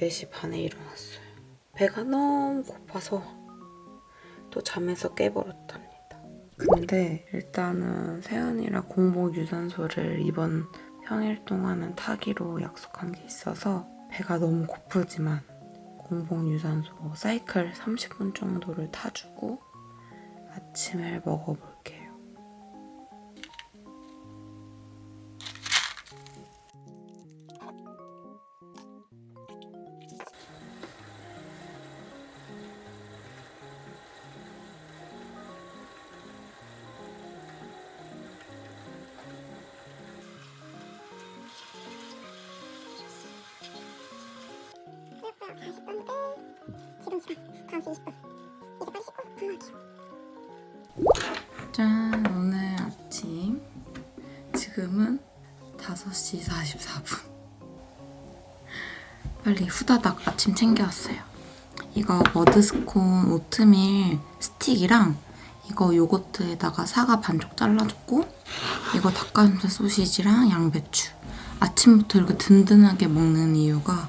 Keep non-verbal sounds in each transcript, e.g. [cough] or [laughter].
4시 반에 일어났어요. 배가 너무 고파서 또 잠에서 깨버렸답니다. 근데 일단은 세연이랑 공복 유산소를 이번 평일 동안은 타기로 약속한 게 있어서 배가 너무 고프지만 공복 유산소 사이클 30분 정도를 타주고 아침을 먹어볼 5시 44분. 빨리 후다닥 아침 챙겨왔어요. 이거 머드스콘 오트밀 스틱이랑 이거 요거트에다가 사과 반쪽 잘라줬고 이거 닭가슴살 소시지랑 양배추. 아침부터 이렇게 든든하게 먹는 이유가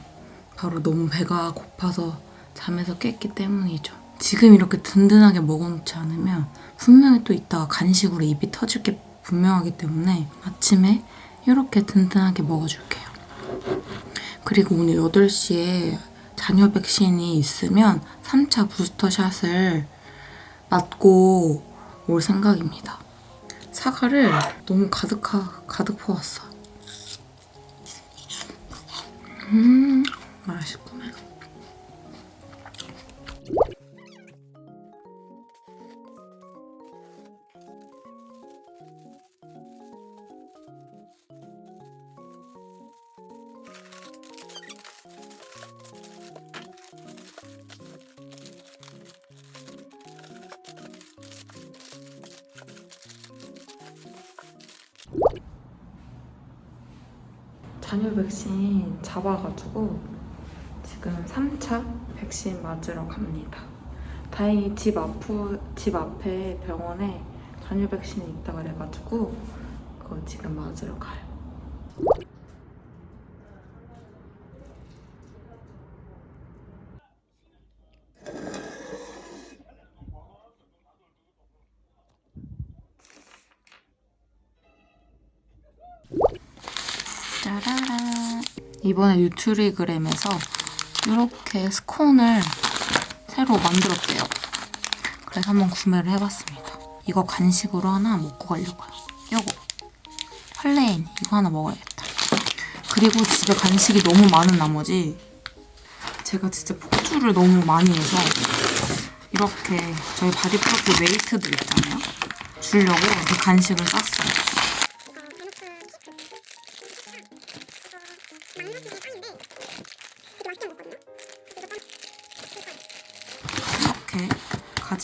바로 너무 배가 고파서 잠에서 깼기 때문이죠. 지금 이렇게 든든하게 먹어놓지 않으면 분명히 또 이따가 간식으로 입이 터질 게 분명하기 때문에 아침에 이렇게 든든하게 먹어줄게요. 그리고 오늘 8시에 잔여 백신이 있으면 3차 부스터샷을 맞고 올 생각입니다. 사과를 너무 가득, 가득 퍼왔어. 음, 맛있구만. 백신 잡아가지고 지금 3차 백신 맞으러 갑니다. 다행히 집 앞, 집 앞에 병원에 잔여 백신이 있다 그래가지고 그거 지금 맞으러 가요. 짜라란. 이번에 뉴트리그램에서 이렇게 스콘을 새로 만들었대요. 그래서 한번 구매를 해봤습니다. 이거 간식으로 하나 먹고 가려고요. 요거. 플레인. 이거 하나 먹어야겠다. 그리고 집에 간식이 너무 많은 나머지 제가 진짜 폭주를 너무 많이 해서 이렇게 저희 바디프로필 메이트들 있잖아요. 주려고 간식을 쌌어요.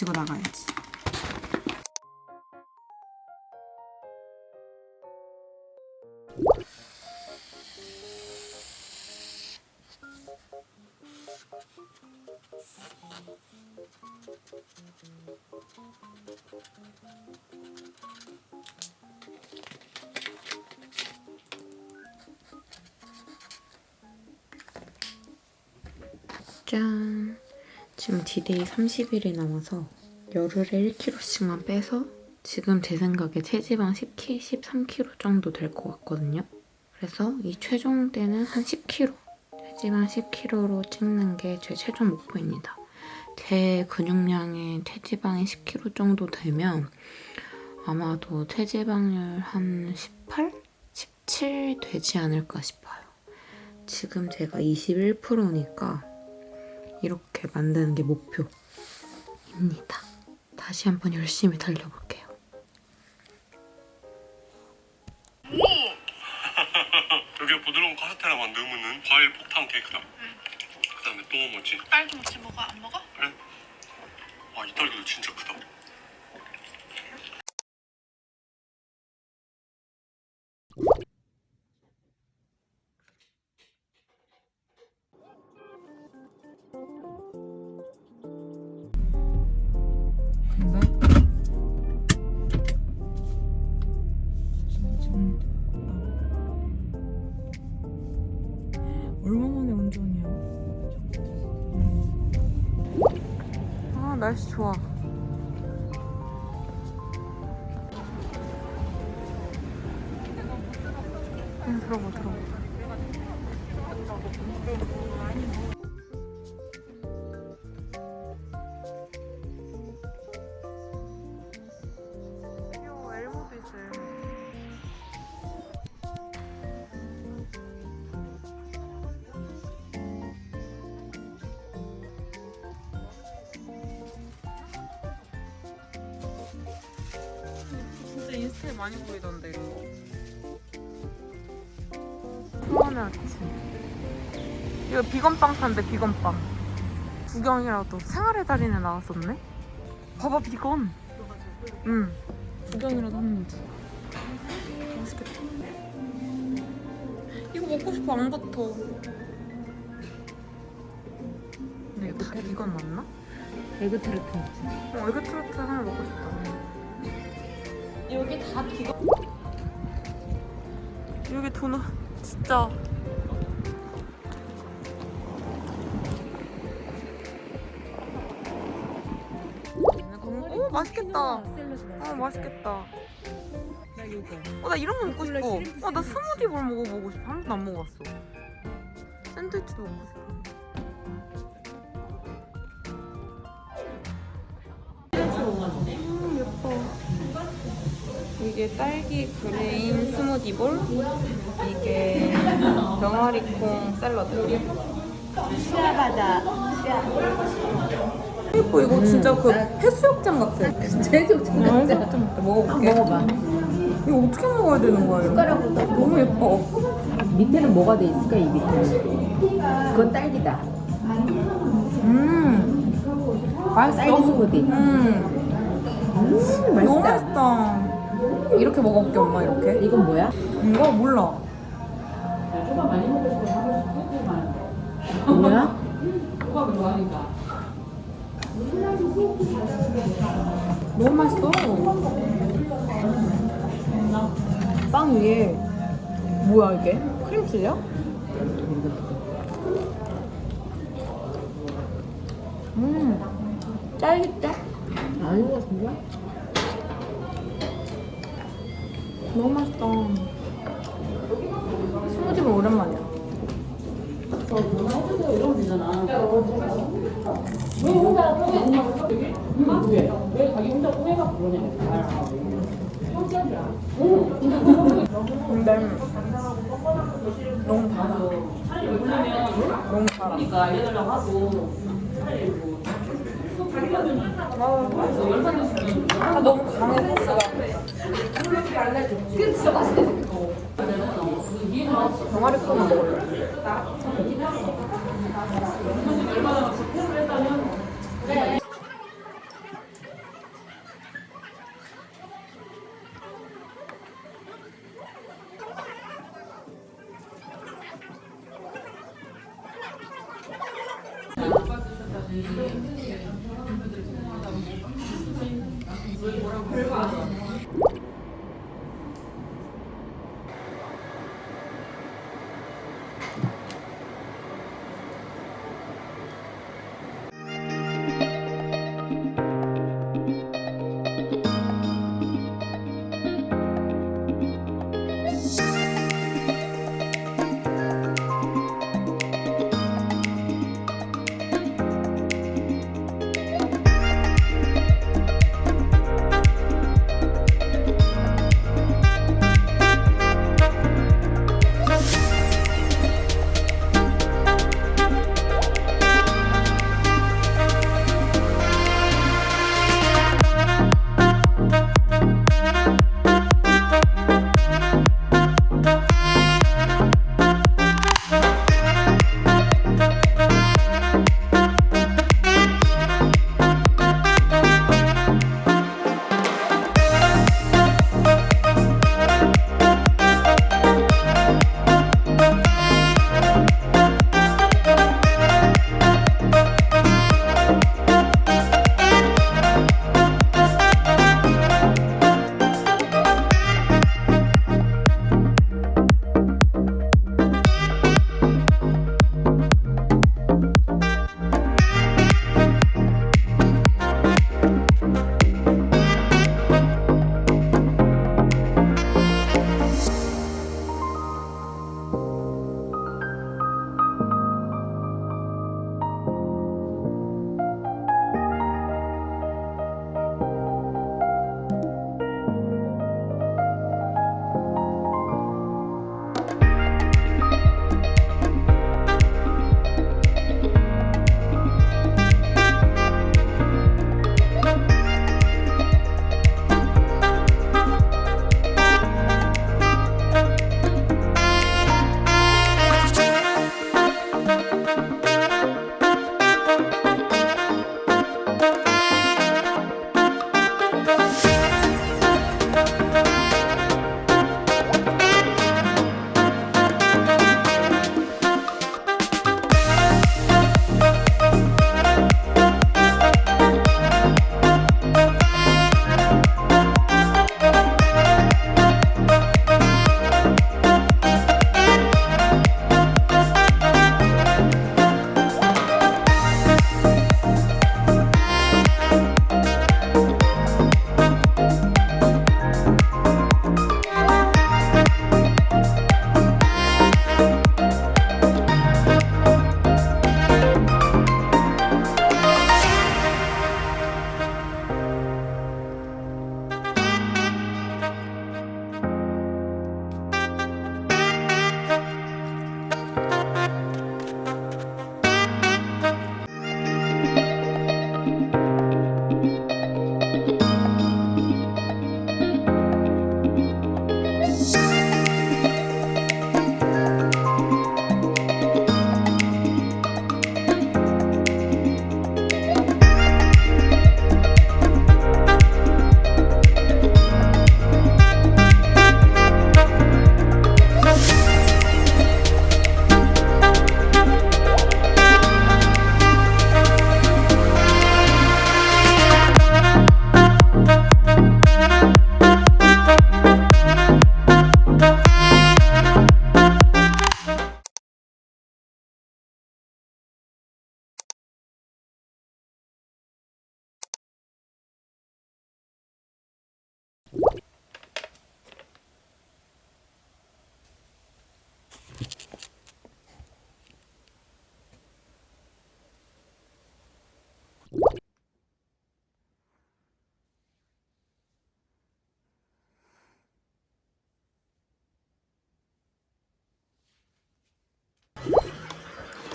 가지고 나가야지. 짠. 지금 디데이 30일이 남아서 열흘에 1kg씩만 빼서 지금 제 생각에 체지방 10kg, 13kg 정도 될 것 같거든요. 그래서 이 최종 때는 한 10kg, 체지방 10kg로 찍는 게 제 최종 목표입니다. 제 근육량의 체지방이 10kg 정도 되면 아마도 체지방률 한 18? 17 되지 않을까 싶어요. 지금 제가 21%니까 이렇게 만드는 게 목표입니다. 다시 한번 열심히 달려볼게요. [laughs] 여기에 부드러운 카스테라만 넣으면은 과일 폭탄 케이크다. 그다음에 또 뭐지? 딸기 무치 먹어? 안 먹어? 그래? 와, 이 딸기도 진짜 크다. 날씨 좋아. 응, 들어봐, 들어봐. 아침. 이거 비건빵 산대 비건빵. 구경이라도 생활의 달인에 나왔었네. 봐봐 비건. 응. 구경이라도 하는 거지. 맛있겠다. 이거 먹고 싶어 앙버터. 근데 이거 다 비건 맞나? 에그 트루트 먹자. 어, 에그 트로트 하나 먹고 싶다. 여기 다 비건. 여기 도넛 진짜. 맛있겠다. 어 맛있겠다. 나 이거. 어 나 이런 거 먹고 싶어. 어 나 스무디 볼 먹어보고 싶어. 한 번도 안 먹어봤어. 샌드위치도 먹고 싶어. 음. 이게 딸기 그레인 스무디 볼. 이게 병아리콩 샐러드. 시아바다. 예뻐 이거 진짜 그 해수욕장 같아. [laughs] 제주. 해수욕장 같아. 먹어볼게. 먹어봐. 이거 어떻게 먹어야 되는 거야? 이거? 숟가락으로 떠. 너무 예뻐. 밑에는 뭐가 돼 있을까 이 밑에는? 그건 딸기다. 음. 맛있어. 딸기 스무디. 음. 음 너무 맛있다. 맛있다. 이렇게 먹어볼게 엄마 이렇게. 이건 뭐야? 이거 몰라. 뭐야? 너무 맛있어. 빵 위에 뭐야 이게? 크림치즈야? 음. 딸기짜? 아닌 것 같은데? 너무 맛있다. 스무디는 오랜만이야. 근데 너무 달아. 너무 달아. 아, 너무 강해 소스가. 병아리 콩 먹을래. 왜 뭐라고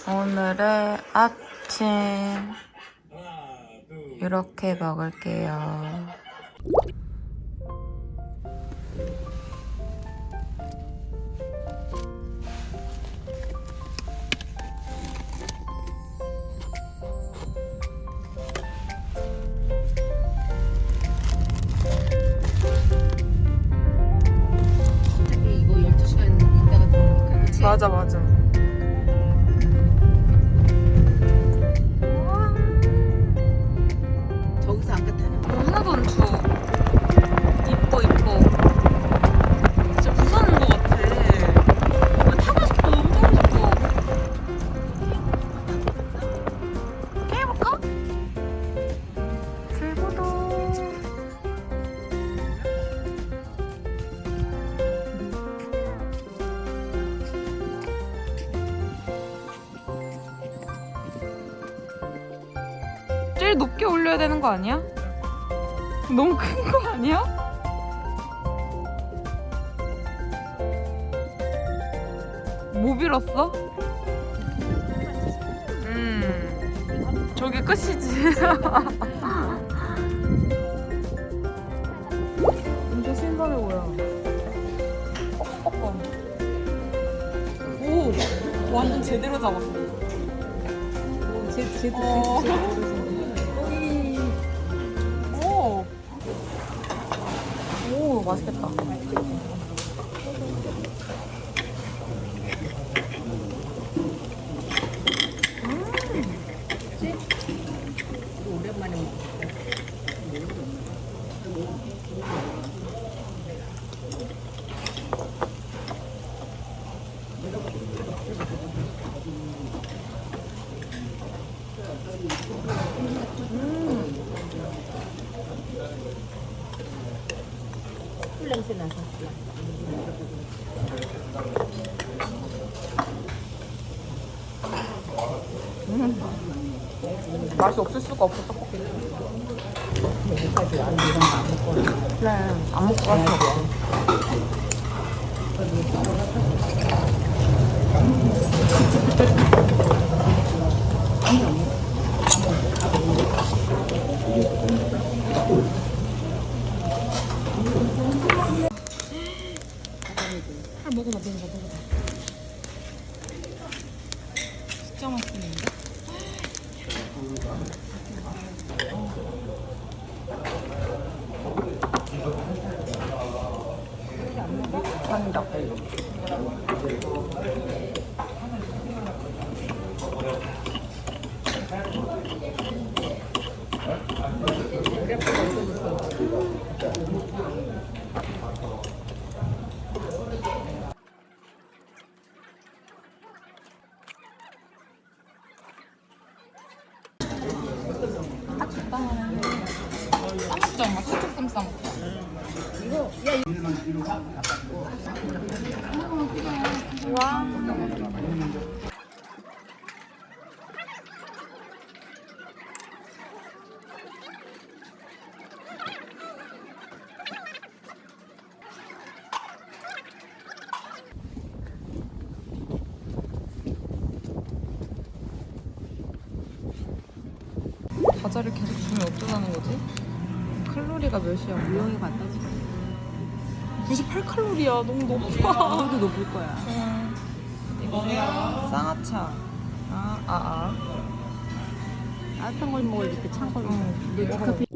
오늘의 아침 이렇게 먹을게요. 제일 높게 올려야 되는 거 아니야? 너무 큰 거 아니야? 뭐 빌었어? 음, 저게 끝이지. 진짜 신선해 보여. 오, 완전 제대로 잡았어. 쟤, 쟤도 어. 진 맛있겠다. 맛이 없을 수가 없어, 떡볶이. 그래, 안 먹고 갈 수 없어. 살 먹어봐, 먹어봐, 먹어봐. 진짜 맛있는데? 간다. 딱 적당하네. 싸먹자, 엄마. 소금 싸먹자. 와. 과자를 계속 주면 어쩌자는 거지? 칼로리가 몇이야? 우영이 갖다 줘 98칼로리야. 너무 높아. 너도 높을 거야 이거랑 쌍화차. 아, 아, 아. 따뜻한 걸 먹어야 돼 찬걸 응. 근데 디카페인